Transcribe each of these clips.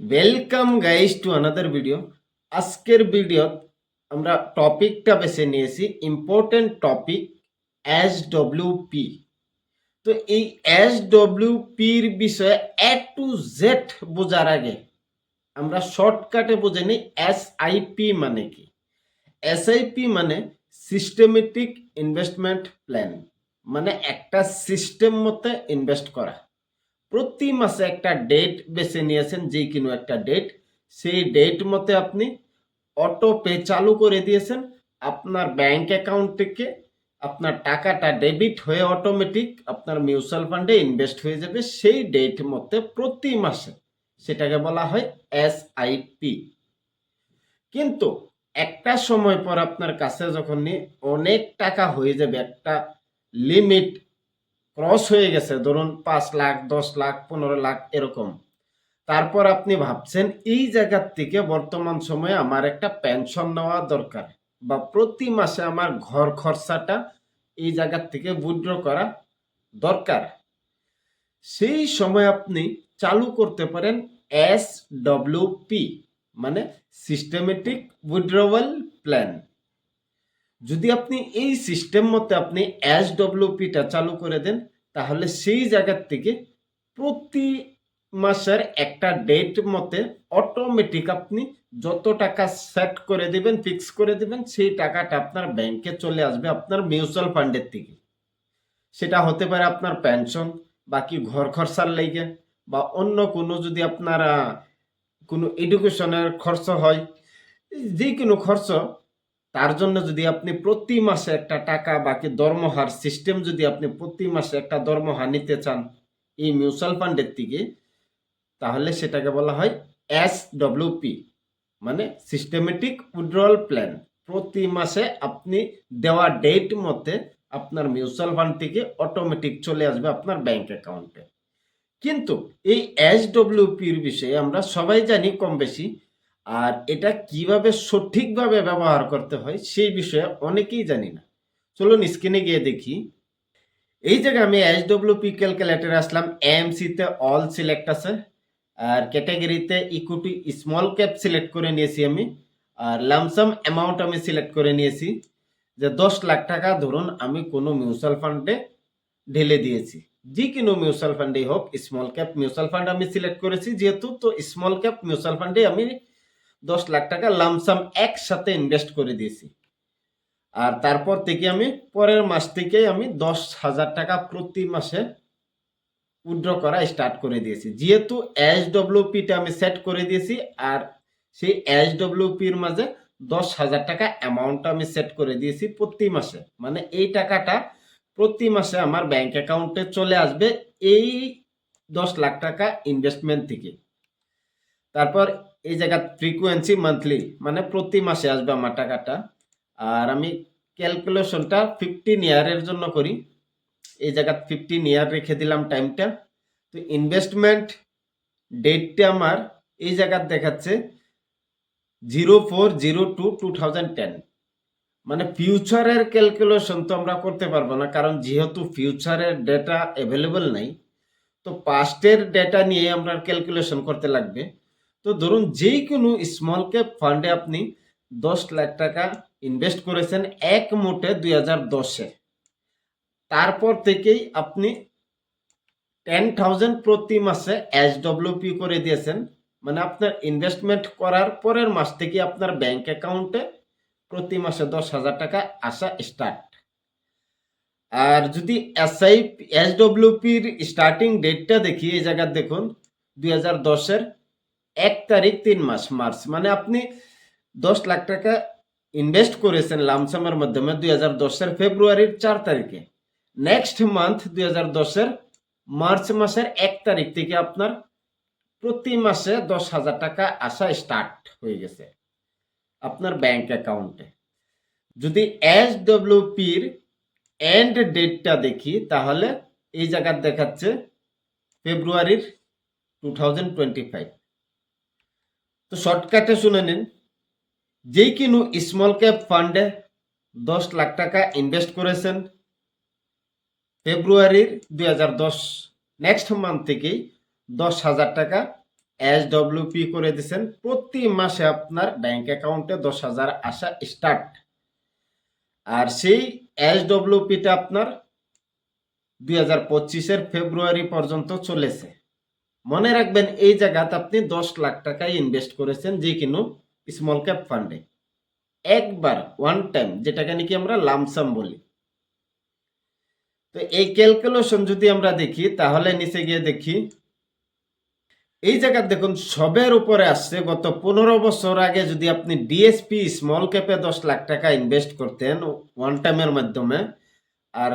Welcome guys to another video আজকের video আমরা টপিকটা বেছে নিয়েছি important topic S W P তো এই এস ডব্লিউ পির বিষয়ে এ টু জেড বোঝার আগে আমরা শর্টকাটে বুঝে নিই এস আইপি মানে কি? এস আইপি মানে সিস্টেমেটিক ইনভেস্টমেন্ট প্ল্যান মানে একটা সিস্টেম মতে ইনভেস্ট করা। প্রতি মাসে একটা ডেট বেছে নিয়েছেন, যে কোনো একটা ডেট সেই ডেট মতে আপনি অটো পে চালু করে দিয়েছেন। আপনার ব্যাংক অ্যাকাউন্ট থেকে আপনার টাকাটা ডেবিট হয়ে অটোমেটিক আপনার মিউচুয়াল ফান্ডে ইনভেস্ট হয়ে যাবে। সেই ডেট মতে প্রতি মাসে সেটাকে বলা হয় এস আইপি কিন্তু একটা সময় পর আপনার কাছে যখন অনেক টাকা হয়ে যাবে, একটা লিমিট ক্রস হয়ে গেছে, ধরুন পাঁচ লাখ, দশ লাখ, পনেরো লাখ, এরকম। তারপর আপনি ভাবছেন, এই জায়গার থেকে বর্তমান সময়ে আমার একটা পেনশন নেওয়া দরকার বা প্রতি মাসে আমার ঘর খরচাটা এই জায়গার থেকে উইথড্র করা দরকার। সেই সময় আপনি চালু করতে পারেন এস ডব্লিউ পি মানে সিস্টেমেটিক উইথড্রওয়াল প্ল্যান যদি আপনি এই সিস্টেম মতে আপনি এস ডব্লিউপিটা চালু করে দেন, তাহলে সেই জায়গার থেকে প্রতি মাসের একটা ডেট মতে অটোমেটিক আপনি যত টাকা সেট করে দিবেন ফিক্স করে দিবেন, সেই টাকাটা আপনার ব্যাংকে চলে আসবে আপনার মিউচুয়াল ফান্ডের থেকে। সেটা হতে পারে আপনার পেনশন বাকি ঘর খরচার লেগে, বা অন্য কোনো যদি আপনার কোনো এডুকেশনের খরচ হয় যে কোনো খরচ তার জন্য যদি আপনি প্রতি মাসে একটা টাকা, বাকি দরমহার সিস্টেম যদি আপনি প্রতি মাসে একটা দরমহা নিতে চান এই মিউচুয়াল ফান্ডের থেকে, তাহলে সেটাকে বলা হয় এস ডব্লিউপি মানে সিস্টেমেটিক উইথড্রয়াল প্ল্যান প্রতি মাসে আপনি দেওয়া ডেট মতে আপনার মিউচুয়াল ফান্ড থেকে অটোমেটিক চলে আসবে আপনার ব্যাংক অ্যাকাউন্টে কিন্তু এই এস ডব্লিউপির বিষয়ে আমরা সবাই জানি কম বেশি আর এটা কীভাবে সঠিকভাবে ব্যবহার করতে হয় সেই বিষয়ে অনেকেই জানি না। চলুন স্ক্রিনে গিয়ে দেখি। এই জায়গায় আমি এস ডব্লিউপি ক্যালকুলেটর আসলাম এমসিতে অল সিলেক্ট আছে, আর ক্যাটাগরিতে ইকুইটি স্মল ক্যাপ সিলেক্ট করে নিয়েছি আমি, আর লামসাম অ্যামাউন্ট আমি সিলেক্ট করে নিয়েছি, যে দশ লাখ টাকা ধরুন আমি কোনো মিউচুয়াল ফান্ডে ঢেলে দিয়েছি। যে কোনো মিউচুয়াল ফান্ডেই হোক স্মল ক্যাপ মিউচুয়াল ফান্ড আমি সিলেক্ট করেছি, যেহেতু তো স্মল ক্যাপ মিউচুয়াল ফান্ডে আমি দশ লাখ টাকা লামসাম একসাথে ইনভেস্ট করে দিয়েছি। আর তারপর থেকে আমি পরের মাস থেকে আমি দশ হাজার টাকা প্রতি মাসে উইথড্র করা স্টার্ট করে দিয়েছি। যেহেতু এস ডব্লিউপিটা আমি সেট করে দিয়েছি আর সেই এস ডব্লিউপির মাঝে দশ হাজার টাকা অ্যামাউন্টটা আমি সেট করে দিয়েছি প্রতি মাসে। মানে এই টাকাটা প্রতি মাসে আমার ব্যাংক অ্যাকাউন্টে চলে আসবে এই দশ লাখ টাকা ইনভেস্টমেন্ট থেকে। তারপর এই জায়গা ফ্রিকোয়েন্সি মান্থলি মানে প্রতি মাসে আসবে আমার টাকাটা। আর আমি ক্যালকুলেশনটা ফিফটিন ইয়ারের জন্য করি। এই জায়গা ফিফটিন ইয়ার রেখে দিলাম টাইমটা তো ইনভেস্টমেন্ট ডেটটা আমার এই জায়গার দেখাচ্ছে zero four zero two two thousand ten মানে ফিউচারের ক্যালকুলেশন তো আমরা করতে পারব না, কারণ যেহেতু ফিউচারের ডেটা অ্যাভেলেবল নাই, তো পাস্টের ডেটা নিয়ে আমরা ক্যালকুলেশন করতে লাগবে। তো ধরুন যেই কোনো স্মল ক্যাপ ফান্ডে আপনি দশ লাখ টাকা ইনভেস্ট করেছেন এক মোটে দুই হাজার দশে। তারপর থেকেই আপনি টেন থাউজেন্ড প্রতি মাসে এস ডব্লিউপি করে দিয়েছেন। মানে আপনার ইনভেস্টমেন্ট করার পরের মাস থেকে আপনার ব্যাংক অ্যাকাউন্টে প্রতি মাসে দশ হাজার টাকা আসা স্টার্ট আর যদি এস এসআই এস ডব্লিউপির স্টার্টিং ডেটটা দেখি, এই জায়গায় দেখুন, দুই হাজার দশের এক তারিখ তিন মাস, মার্চ। মানে আপনি দশ লাখ টাকা ইনভেস্ট করেছেন লামসামের মাধ্যমে দুই হাজার দশের ফেব্রুয়ারির চার তারিখে। নেক্সট মান্থ দুই হাজার দশের মার্চ মাসের এক তারিখ থেকে আপনার প্রতি মাসে দশ হাজার টাকা আসা স্টার্ট হয়ে গেছে আপনার ব্যাংক অ্যাকাউন্টে যদি এস ডব্লিউপির এন্ড ডেটটা দেখি, তাহলে এই জায়গার দেখাচ্ছে ফেব্রুয়ারির টু থাউজেন্ড টোয়েন্টি ফাইভ তো শর্টকাটে শুনে নিন। যেই কিনু স্মল ক্যাপ ফান্ডে দশ লাখ টাকা ইনভেস্ট করেছেন ফেব্রুয়ারির দুই হাজার দশ। নেক্সট মান্থ থেকেই দশ হাজার টাকা এস ডব্লিউপি করে দিচ্ছেন প্রতি মাসে আপনার ব্যাংক অ্যাকাউন্টে দশ হাজার আসা স্টার্ট আর সেই এস ডব্লিউপিটা আপনার দুই হাজার পঁচিশের ফেব্রুয়ারি পর্যন্ত চলেছে। মনে রাখবেন, এই জায়গাতে আপনি দশ লাখ টাকায় ইনভেস্ট করেছেন যে কিনো স্মল ক্যাপ ফান্ডে একবার ওয়ান টাইম যেটাকে নাকি আমরা লামসাম বলি। তো এই ক্যালকুলেশন যদি আমরা দেখি, তাহলে নিচে গিয়ে দেখি, এই জায়গা দেখুন, সবের উপরে আসছে, গত পনেরো বছর আগে যদি আপনি ডিএসপি স্মল ক্যাপে দশ লাখ টাকা ইনভেস্ট করতেন ওয়ান টাইমের মাধ্যমে, আর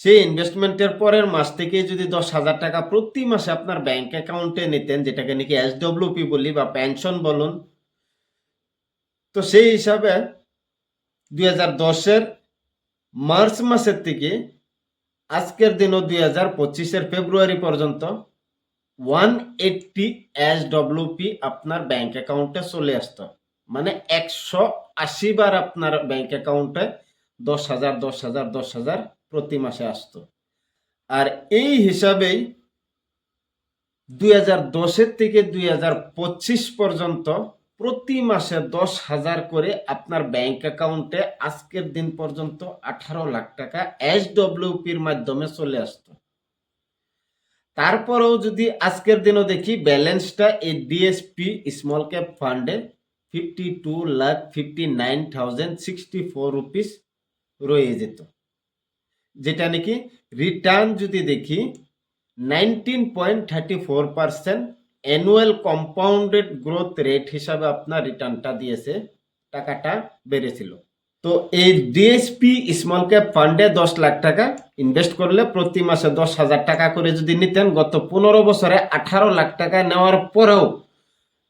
সেই ইনভেস্টমেন্টের পরের মাস থেকে যদি দশ হাজার টাকা প্রতি মাসে আপনার ব্যাংক অ্যাকাউন্টে নিতেন, যেটাকে নাকি এস বলি বা পেনশন বলুন, তো সেই হিসাবে দুই হাজার দশের মার্চ মাসের থেকে আজকের দিনও দুই হাজার পঁচিশের ফেব্রুয়ারি পর্যন্ত one eighty S W P আপনার ব্যাংক অ্যাকাউন্টে চলে আসতো। মানে একশো আশি বার আপনার ব্যাংক অ্যাকাউন্টে দশ হাজার দশ হাজার দশ হাজার প্রতি মাসে আসতো। আর এই হিসাবেই দুই হাজার দশের থেকে দুই হাজার পঁচিশ পর্যন্ত প্রতি মাসে দশ হাজার করে আপনার ব্যাংক অ্যাকাউন্টে আজকের দিন পর্যন্ত আঠারো লাখ টাকা এস ডব্লিউপির মাধ্যমে চলে আসতো। তারপরেও যদি আজকের দিনও দেখি, ব্যালেন্সটা এই ডিএসপি স্মল ক্যাপ ফান্ডে fifty two lakh fifty nine thousand sixty four rupees রয়ে যেত। যেটা নাকি রিটার্ন যদি দেখি nineteen point thirty four percent annual compounded growth rate হিসাবে আপনার রিটার্নটা দিয়েছে, টাকাটা বেড়েছিল। তো এই ডিএসপি স্মল ক্যাপ ফান্ডে দশ লাখ টাকা ইনভেস্ট করলে প্রতি মাসে দশ হাজার টাকা করে যদি নিতেন, গত পনেরো বছরে আঠারো লাখ টাকা নেওয়ার পরেও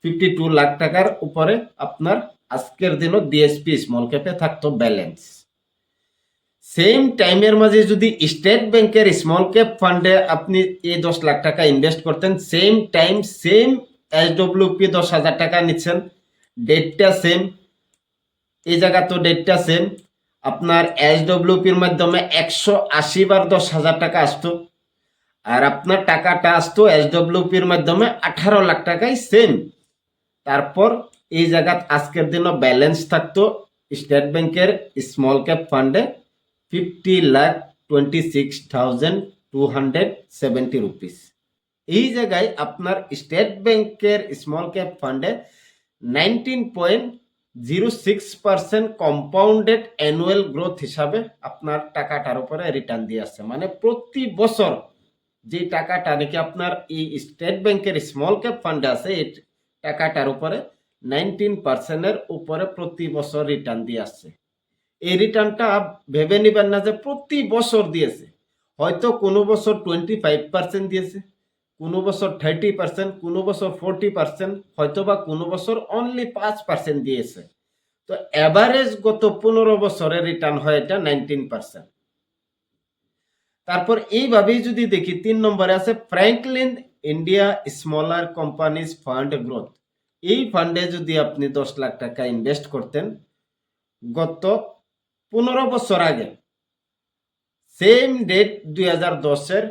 ফিফটি টু লাখ টাকার উপরে আপনার আজকের দিনও ডিএসপি স্মল ক্যাপে থাকতো ব্যালেন্স সেম টাইমের মাঝে যদি স্টেট ব্যাংকের স্মল ক্যাপ ফান্ডে আপনি এই দশ লাখ টাকা ইনভেস্ট করতেন same time same S W P দশ হাজার টাকা নিচ্ছেন। ডেটটা সেম এই জায়গা তো ডেটটা সেম আপনার এস ডব্লিউপির মাধ্যমে একশো আশি বার দশ হাজার টাকা আসতো। আর আপনার টাকাটা আসতো এস ডব্লিউপির মাধ্যমে আঠারো লাখ টাকাই সেম তারপর এই জায়গাত আজকের দিনও ব্যালেন্স থাকতো। স্টেট ব্যাংকের স্মল ক্যাপ ফান্ডে fifty lakh twenty six thousand two hundred seventy rupees. এই জায়গায় আপনার স্টেট ব্যাংকের স্মল ক্যাপ ফান্ডে nineteen point zero six percent compounded annual growth হিসাবে আপনার টাকাটার উপরে রিটার্ন দিয়ে আসছে। মানে প্রতি বছর যে টাকাটা নাকি আপনার এই স্টেট ব্যাংকের স্মল ক্যাপ ফান্ডে আছে, এই টাকাটার উপরে নাইনটিন পার্সেন্টের উপরে প্রতি বছর রিটার্ন দিয়ে আসছে। এই রিটার্নটা ভেবে নিবেন না যে প্রতি বছর দিয়েছে। হয়তো কোনো বছর টোয়েন্টি ফাইভ পার্সেন্ট দিয়েছে, কোনো বছর থার্টি পার্সেন্ট কোনো বছর ফোরটি পার্সেন্ট হয়তো বা কোনো বছর অনলি পাঁচ পার্সেন্ট দিয়েছে। তো অ্যাভারেজ গত পনেরো বছরের রিটার্ন হয় এটা নাইনটিন পার্সেন্ট তারপর এইভাবেই যদি দেখি, তিন নম্বরে আছে Franklin India smaller companies fund growth এই ফান্ডে যদি আপনি দশ লাখ টাকা ইনভেস্ট করতেন, গত পনেরো বছর আগে সেম ডেট দুই হাজার দশের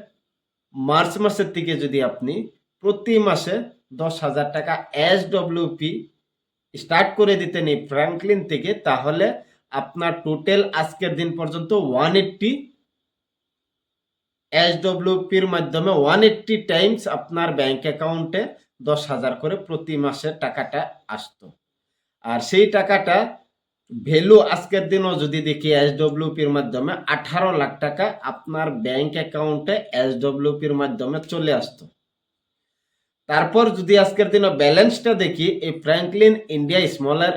মার্চ মাসের থেকে যদি আপনি প্রতি মাসে দশ হাজার টাকা এস ডব্লিউপি স্টার্ট করে দিতেন এই ফ্র্যাঙ্কলিন থেকে, তাহলে আপনার টোটাল আজকের দিন পর্যন্ত ওয়ান এইট্টি এস ডব্লিউপির মাধ্যমে ওয়ান এইট্টি টাইমস আপনার ব্যাংক অ্যাকাউন্টে দশ হাজার করে প্রতি মাসে টাকাটা আসতো। আর সেই টাকাটা ভ্যালু আজকের দিনও যদি দেখি এস ডব্লিউপির মাধ্যমে আঠারো লাখ টাকা আপনার ব্যাংক অ্যাকাউন্টে এস ডব্লিউপির মাধ্যমে চলে আসতো। তারপর যদি আজকের দিনও ব্যালেন্সটা দেখি, এই Franklin India smaller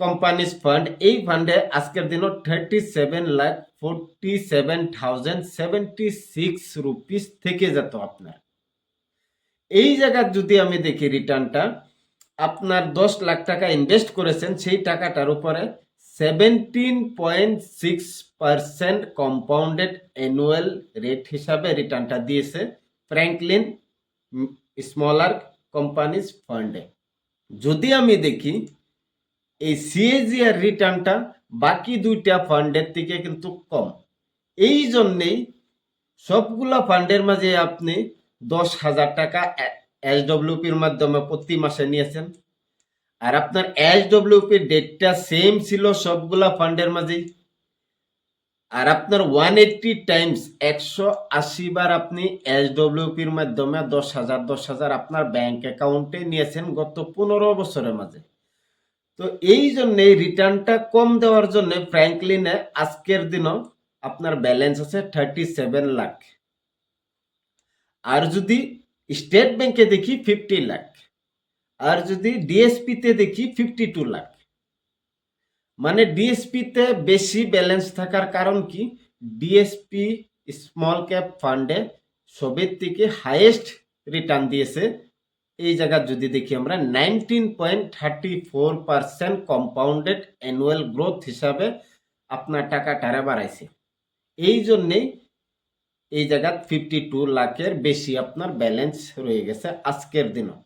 companies fund, এই ফান্ডে আজকের দিনও thirty seven lakh forty seven thousand seventy six rupees থেকে যেত আপনার। এই জায়গার যদি আমি দেখি রিটার্নটা আপনার দশ লাখ টাকা ইনভেস্ট করেছেন, সেই টাকাটার উপরে seventeen point six percent compounded annual rate হিসাবে রিটার্নটা দিয়েছে ফ্র্যাঙ্কলিন স্মলার কোম্পানিজ ফান্ডে যদি আমি দেখি, এই সিএজিআর রিটার্নটা বাকি দুইটা ফান্ডের থেকে কিন্তু কম। এই জন্যেই সবগুলা ফান্ডের মাঝে আপনি দশ হাজার টাকা এসডব্লিউপির মাধ্যমে প্রতি মাসে নিয়েছেন। আর আপনার এসডব্লিউপির ডেটটা সেম ছিল সবগুলা ফান্ডের মাঝেই। আর আপনার ওয়ান এইটটি টাইমস একশো আশি বার আপনি এসডব্লিউপির মাধ্যমে দশ হাজার দশ হাজার আপনার ব্যাংক অ্যাকাউন্টে নিয়েছেন গত পনেরো বছরের মাঝে। তো এই জন্যে রিটার্নটা কম দেওয়ার জন্য ফ্র্যাঙ্কলিনে আজকের দিনও আপনার ব্যালেন্স আছে থার্টি সেভেন লাখ আর যদি স্টেট ব্যাংকে দেখি ফিফটি লাখ আর যদি ডিএসপিতে দেখি ফিফটি টু লাখ মানে ডিএসপিতে বেশি ব্যালেন্স থাকার কারণ কি? ডিএসপি স্মল ক্যাপ ফান্ডে সবের থেকে হাইয়েস্ট রিটার্ন দিয়েছে। এই জায়গা যদি দেখি আমরা nineteen point thirty four percent compounded annual growth হিসাবে আপনার টাকা টারা বাড়াইছে। এই জন্যেই এই জায়গা ফিফটি টু লাখের বেশি আপনার ব্যালেন্স রয়ে গেছে আজকের দিনও।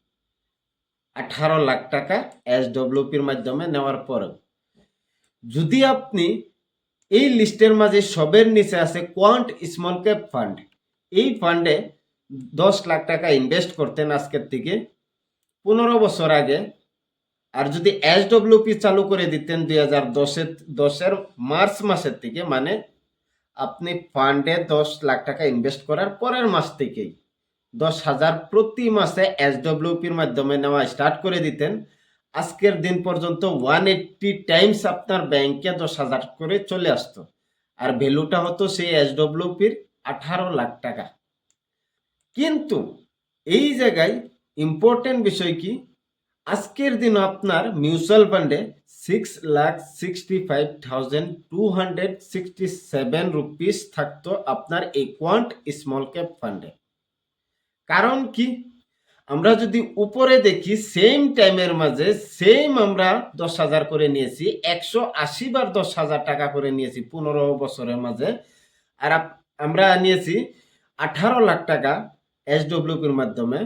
আঠারো লাখ টাকা এসডব্লিউপির মাধ্যমে নেওয়ার পরেও। যদি আপনি এই লিস্টের মাঝে সবের নিচে আছে কোয়ান্ট স্মল ক্যাপ ফান্ড এই ফান্ডে দশ লাখ টাকা ইনভেস্ট করতেন আজকের থেকে পনেরো বছর আগে, আর যদি এসডব্লিউপি চালু করে দিতেন দুই হাজার দশের দশের মার্চ মাসের থেকে মানে আপনি ফান্ডে দশ লাখ টাকা ইনভেস্ট করার পরের মাস থেকেই দশ হাজার প্রতি মাসে এসডব্লিউপির মাধ্যমে নেওয়া স্টার্ট করে দিতেন। আজকের দিন পর্যন্ত ওয়ান এইট্টি টাইমস আপনার ব্যাংকে দশ হাজার করে চলে আসতো। আর ভ্যালুটা হতো সেই এসডব্লিউপির আঠারো লাখ টাকা। কিন্তু এই জায়গায় ইম্পর্টেন্ট বিষয় কি? আজকের দিন আপনার মিউচুয়াল ফান্ডে six lakh sixty five thousand two hundred sixty seven rupees থাকতো আপনার এই কোয়ান্ট স্মল ক্যাপ ফান্ডে কারণ কি? আমরা যদি উপরে দেখি সেম টাইমের মাঝে সেম আমরা দশ হাজার করে নিয়েছি, একশো আশি বার দশ হাজার টাকা করে নিয়েছি পনেরো বছরের মাঝে। আর আমরা নিয়েছি আঠারো লাখ টাকা এসডব্লিউপির মাধ্যমে।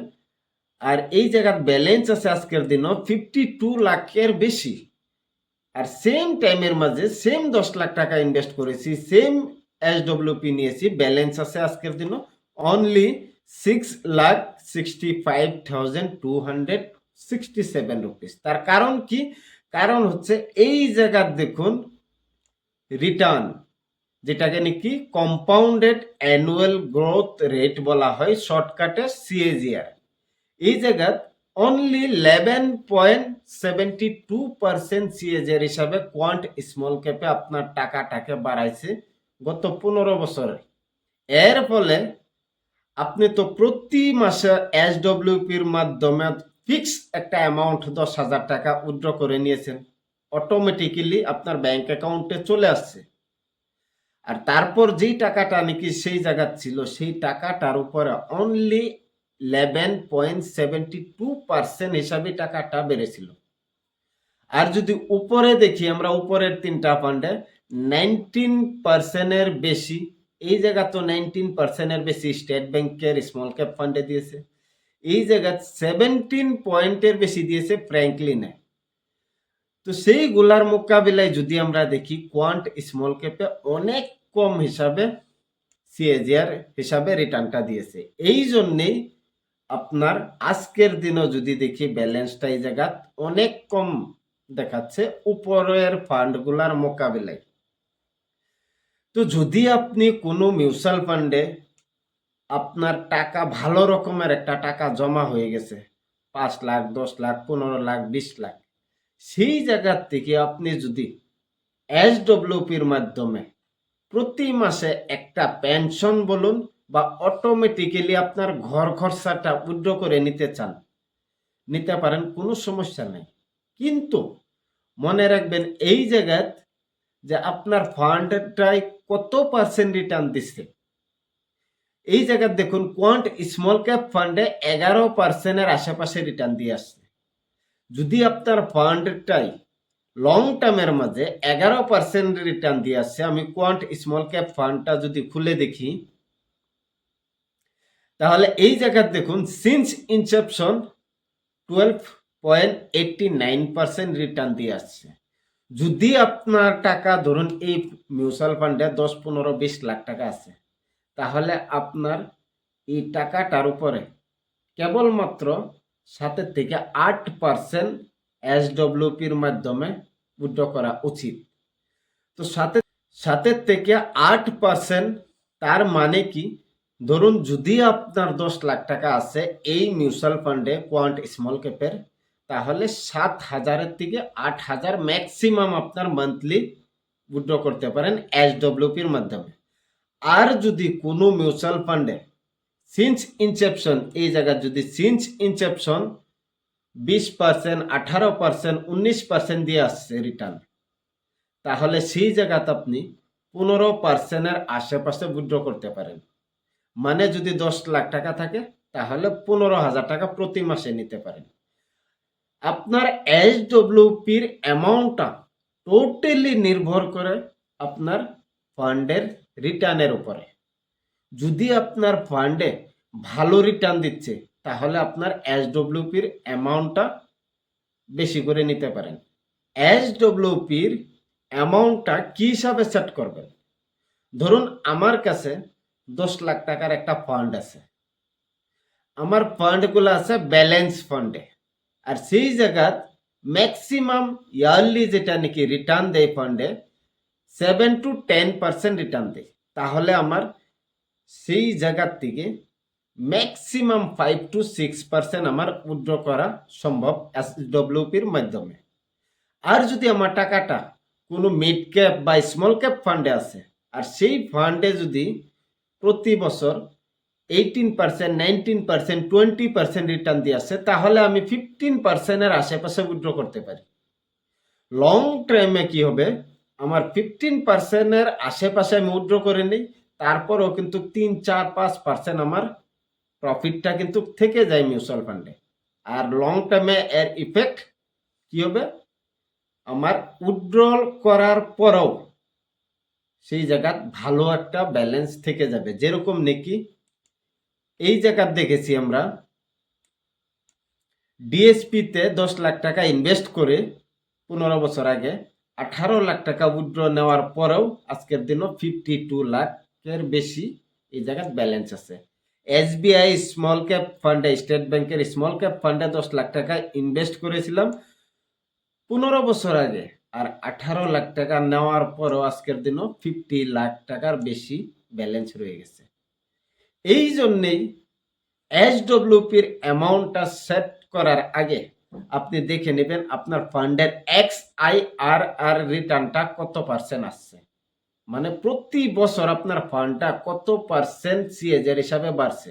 আর এই জায়গার ব্যালেন্স আছে আজকের দিনও ফিফটি টু লাখের বেশি। আর সেম টাইমের মাঝে সেম দশ লাখ টাকা ইনভেস্ট করেছি সেম এসডব্লিউপি নিয়েছি ব্যালেন্স আছে আজকের দিনও only six lakh sixty five thousand two hundred sixty seven rupees তার কারণ কি? কারণ হচ্ছে এই জায়গার দেখুন রিটার্ন যেটাকে নাকি কম্পাউন্ডেড অ্যানুয়াল গ্রোথ রেট বলা হয় শর্টকাটে সিএজিআর এই জায়গাত only eleven point seventy two percent CAGR হিসাবে কোয়ান্ট স্মল ক্যাপে আপনার টাকাটাকে বাড়াইছে গত পনেরো বছরে। এর ফলে আপনি তো প্রতি মাসে এসডব্লিউপির মাধ্যমে ফিক্স একটা অ্যামাউন্ট দশ হাজার টাকা উইথড্র করে নিয়েছেন। অটোমেটিক্যালি আপনার ব্যাংক অ্যাকাউন্টে চলে আসছে। আর তারপর যেই টাকাটা নাকি সেই জায়গার ছিল, সেই টাকাটার উপরে only eleven point seventy two percent হিসাবে টাকাটা বেড়েছিল। আর যদি উপরে দেখি, আমরা উপরের তিনটা ফান্ডে নাইনটিন পার্সেন্টের বেশি, এই জায়গা তো নাইনটিন পার্সেন্টের বেশি স্টেট ব্যাংকের স্মল ক্যাপ ফান্ডে দিয়েছে। এই জায়গা সেভেন্টিন পয়েন্টের বেশি দিয়েছে ফ্র্যাঙ্কলিনে তো সেইগুলার মোকাবিলায় যদি আমরা দেখি কোয়ান্ট স্মল ক্যাপে অনেক কম হিসাবে সিএজিআর হিসাবে রিটার্নটা দিয়েছে। এই জন্যেই আপনার আজকের দিনও যদি দেখি ব্যালেন্সটা এই জায়গা অনেক কম দেখাচ্ছে, উপরের ফান্ডগুলার মোকাবিলায়। তো যদি আপনি কোনো মিউচুয়াল ফান্ডে আপনার টাকা ভালো রকমের একটা টাকা জমা হয়ে গেছে, পাঁচ লাখ, দশ লাখ, পনেরো লাখ, বিশ লাখ, সেই জায়গার থেকে আপনি যদি এস এসডব্লিউপির মাধ্যমে প্রতি মাসে একটা পেনশন বলুন বা অটোমেটিক্যালি আপনার ঘর খরচাটা উইড্র করে নিতে চান, নিতে পারেন, কোনো সমস্যা নেই। কিন্তু মনে রাখবেন এই জায়গায় যে আপনার ফান্ডটাই কত পার্সেন্ট রিটার্ন দিচ্ছে। এই জায়গায় দেখুন কোয়ান্ট স্মল ক্যাপ ফান্ডে এগারো পার্সেন্টের আশেপাশে রিটার্ন দিয়ে আসছে। যদি আপনার ফান্ডটাই লং টার্মের মাঝে এগারো পার্সেন্ট রিটার্ন দিয়ে আসছে, আমি কোয়ান্ট স্মল ক্যাপ ফান্ডটা যদি খুলে দেখি তাহলে এই জায়গায় দেখুন since inception twelve point eighty nine percent return দিয়ে আসছে। যদি আপনার টাকা, ধরুন এই মিউচুয়াল ফান্ডে দশ, পনেরো, বিশ লাখ টাকা আছে, তাহলে আপনার এই টাকাটার উপরে কেবলমাত্র সাতের থেকে আট পার্সেন্ট এস ডব্লিউপির মাধ্যমে উইথড্র করা উচিত। তো সাথে সাতের থেকে আট পার্সেন্ট তার মানে কি? ধরুন যদি আপনার দশ লাখ টাকা আছে এই মিউচুয়াল ফান্ডে কোয়ান্ট স্মল ক্যাপের তাহলে সাত হাজারের থেকে আট হাজার ম্যাক্সিমাম আপনার মান্থলি উইথড্র করতে পারেন এস ডব্লিউপির মাধ্যমে। আর যদি কোনো মিউচুয়াল ফান্ডে সিন্স ইনসেপশন এই জায়গায় যদি সিন্স ইনসেপশন বিশ পার্সেন্ট আঠারো পার্সেন্ট উনিশ পার্সেন্ট দিয়ে আসছে রিটার্ন তাহলে সেই জায়গাতে আপনি পনেরো পার্সেন্টের আশেপাশে উইথড্র করতে পারেন। মানে যদি দশ লাখ টাকা থাকে, তাহলে পনেরো হাজার টাকা প্রতি মাসে নিতে পারেন। আপনার এইচ ডব্লিউপির অ্যামাউন্টটা টোটালি নির্ভর করে আপনার ফান্ডের রিটার্নের উপরে। যদি আপনার ফান্ডে ভালো রিটার্ন দিচ্ছে, তাহলে আপনার এস ডব্লিউপির অ্যামাউন্টটা বেশি করে নিতে পারেন। এস ডব্লিউপির অ্যামাউন্টটা কী হিসাবে সেট করবেন? ধরুন আমার কাছে দশ লাখ টাকার একটা ফান্ড আছে। আমার ফান্ডগুলো আছে ব্যালেন্স ফান্ডে আর সেই জায়গাত ম্যাক্সিমাম ইয়ারলি যেটা নাকি রিটার্ন দেয় ফান্ডে seven to ten percent return দেয়। তাহলে আমার সেই জায়গার থেকে maximum five to six percent আমার উইথড্র করা সম্ভব এস ডব্লিউপির মাধ্যমে। আর যদি আমার টাকাটা কোনো মিড ক্যাপ বা স্মল ক্যাপ ফান্ডে আছে, আর সেই ফান্ডে যদি প্রতি বছর eighteen percent nineteen percent twenty percent return দিয়ে আসে, তাহলে আমি ফিফটিন পার্সেন্টের আশেপাশে উইথড্র করতে পারি। লং টাইমে কি হবে? আমার ফিফটিন পার্সেন্টের আশেপাশে আমি উইথড্র করে নিই, তারপরও কিন্তু তিন, চার, পাঁচ পার্সেন্ট আমার প্রফিটটা কিন্তু থেকে যায় মিউচুয়াল ফান্ডে আর লং টার্মে এর ইফেক্ট কি হবে? আমার উইথড্রল করার পরেও সেই জায়গাত ভালো একটা ব্যালেন্স থেকে যাবে। যেরকম নাকি, এই জায়গার দেখেছি আমরা ডিএসপিতে দশ লাখ টাকা ইনভেস্ট করে পনেরো বছর আগে আঠারো লাখ টাকা উইথড্র নেওয়ার পরেও আজকের দিনও ফিফটি টু লাখের বেশি এই জায়গাত ব্যালেন্স আছে। এসবিআই স্মল ক্যাপ ফান্ডে স্টেট ব্যাংকের স্মল ক্যাপ ফান্ডে দশ লাখ টাকা ইনভেস্ট করেছিলাম। পনেরো বছর আগে আর আঠারো লাখ টাকা নেওয়ার পরও আজকের দিনও ফিফটি লাখ টাকার বেশি ব্যালেন্স রয়ে গেছে। এই জন্যেই এস ডব্লিউপির অ্যামাউন্টটা সেট করার আগে আপনি দেখে নেবেন আপনার ফান্ডের এক্স আই আর আর রিটার্নটা কত পার্সেন্ট আসছে। মানে প্রতি বছর আপনার ফান্ডটা কত পার্সেন্ট সিএজের হিসাবে বাড়ছে।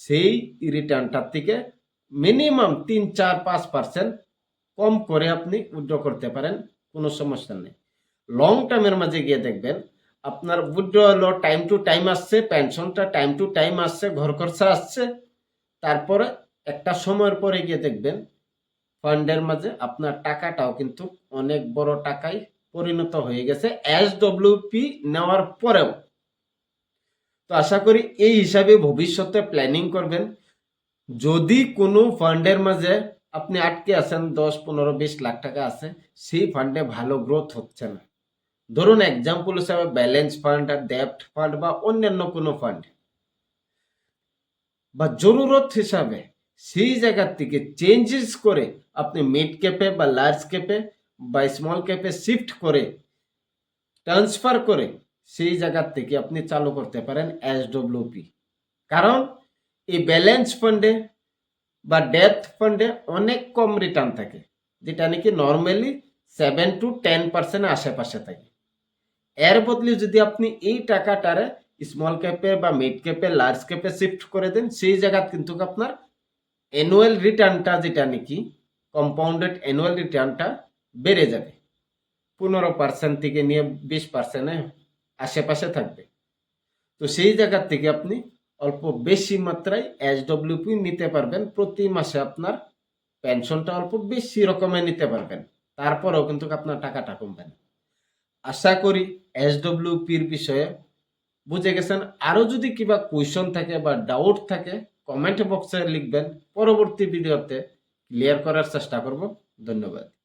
সেই রিটার্নটার থেকে মিনিমাম তিন চার পাঁচ পার্সেন্ট কম করে আপনি উইথড্র করতে পারেন। কোনো সমস্যা নেই। লং টার্মের মাঝে গিয়ে দেখবেন, আপনার উইথড্র হলো টাইম টু টাইম আসছে পেনশনটা টাইম টু টাইম আসছে, ঘর খরচা আসছে। তারপরে একটা সময়ের পরে গিয়ে দেখবেন ফান্ডের মাঝে আপনার টাকাটাও কিন্তু অনেক বড় টাকায় পরিণত হয়ে গেছে এস ডব্লিউপি নেওয়ার পরেও। তো আশা করি এই হিসাবে ভবিষ্যতে প্ল্যানিং করবেন। যদি কোনো ফান্ডের মাঝে আপনি আটকে আছেন, দশ, পনেরো, বিশ লাখ টাকা আছে, সেই ফান্ডে ভালো গ্রোথ হচ্ছে না। ধরুন এক্সাম্পল হিসাবে ব্যালেন্স ফান্ড আর ডেপ্ট ফান্ড বা অন্যান্য কোনো ফান্ড বা জরুরত হিসাবে সেই জায়গার থেকে চেঞ্জেস করে আপনি মিড ক্যাপে বা লার্জ ক্যাপে বা স্মল ক্যাপে শিফট করে ট্রান্সফার করে সেই জায়গার থেকে আপনি চালু করতে পারেন এস ডব্লিউপি কারণ এই ব্যালেন্স ফান্ডে বা ডেথ ফান্ডে অনেক কম রিটার্ন থাকে, যেটা নাকি normally seven to ten percent আশেপাশে থাকে। এর বদলে যদি আপনি এই টাকাটারে স্মল ক্যাপে বা মিড ক্যাপে লার্জ ক্যাপে শিফট করে দেন, সেই জায়গাত কিন্তু আপনার অ্যানুয়াল রিটার্নটা যেটা নাকি কম্পাউন্ডেড অ্যানুয়াল রিটার্নটা বেড়ে যাবে। পনেরো পার্সেন্ট থেকে নিয়ে বিশ পার্সেন্টে আশেপাশে থাকবে। তো সেই জায়গার থেকে আপনি অল্প বেশি মাত্রায় এস ডব্লিউপি নিতে পারবেন। প্রতি মাসে আপনার পেনশনটা অল্প বেশি রকমের নিতে পারবেন। তারপরেও কিন্তু আপনার টাকাটা কমবে না। আশা করি এস ডব্লিউপির বিষয়ে বুঝে গেছেন। আরও যদি কিবা কোয়েশন থাকে বা ডাউট থাকে কমেন্ট বক্সে লিখবেন। পরবর্তী ভিডিওতে ক্লিয়ার করার চেষ্টা করব। ধন্যবাদ।